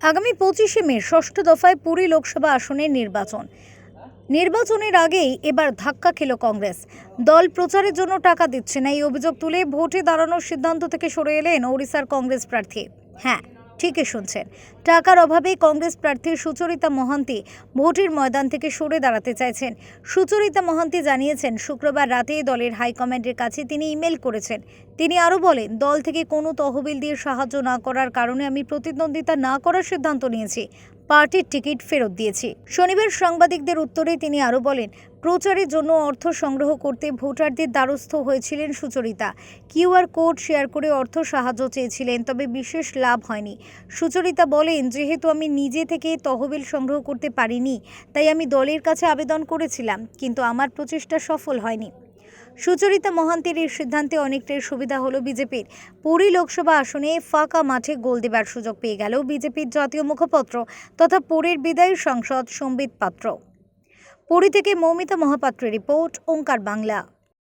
আগামী পঁচিশে মে, ষষ্ঠ দফায় পুরী লোকসভা আসনের নির্বাচন। নির্বাচনের আগেই এবার ধাক্কা খেল কংগ্রেস। দল প্রচারের জন্য টাকা দিচ্ছে না, এই অভিযোগ তুলে ভোটে দাঁড়ানোর সিদ্ধান্ত থেকে সরে এলেন ওড়িশার কংগ্রেস প্রার্থী। হ্যাঁ ঠিকই শুনছেন। টাকার অভাবে কংগ্রেস প্রার্থী সুচরিতা মহান্তি ভোটের ময়দান থেকে সরে দাঁড়াতে চাইছেন। সুচরিতা মহান্তি জানিয়েছেন, শুক্রবার রাতে দলের হাইকমান্ডের কাছে তিনি ইমেল করেছেন। তিনি আরও বলেন, দল থেকে কোনো তহবিল দিয়ে সাহায্য না করার কারণে আমি প্রতিদ্বন্দ্বিতা না করার সিদ্ধান্ত নিয়েছি। পার্টির টিকিট ফেরত দিয়েছি। শনিবার সাংবাদিকদের উত্তরে তিনি আরও বলেন প্রচারের জন্য অর্থ সংগ্রহ করতে ভোটারদের দ্বারস্থ হয়েছিলেন সুচরিতা। কিউআর কোড শেয়ার করে অর্থ সাহায্য চেয়েছিলেন, তবে বিশেষ লাভ হয়নি। সুচরিতা বলেন, যেহেতু আমি নিজে থেকে তহবিল সংগ্রহ করতে পারিনি, তাই আমি দলের কাছে আবেদন করেছিলাম, কিন্তু আমার প্রচেষ্টা সফল হয়নি। সুচরিতা মহান্তির এই সিদ্ধান্তে অনেকটাই সুবিধা হলো বিজেপির। পুরী লোকসভা আসনে ফাঁকা মাঠে গোল দেবার সুযোগ পেয়ে গেল বিজেপির জাতীয় মুখপত্র তথা পুরীর বিদায়ী সংসদ সম্বিত পাত্র। পুরী থেকে মৌমিতা মহাপাত্রের রিপোর্ট, ওঙ্কার বাংলা।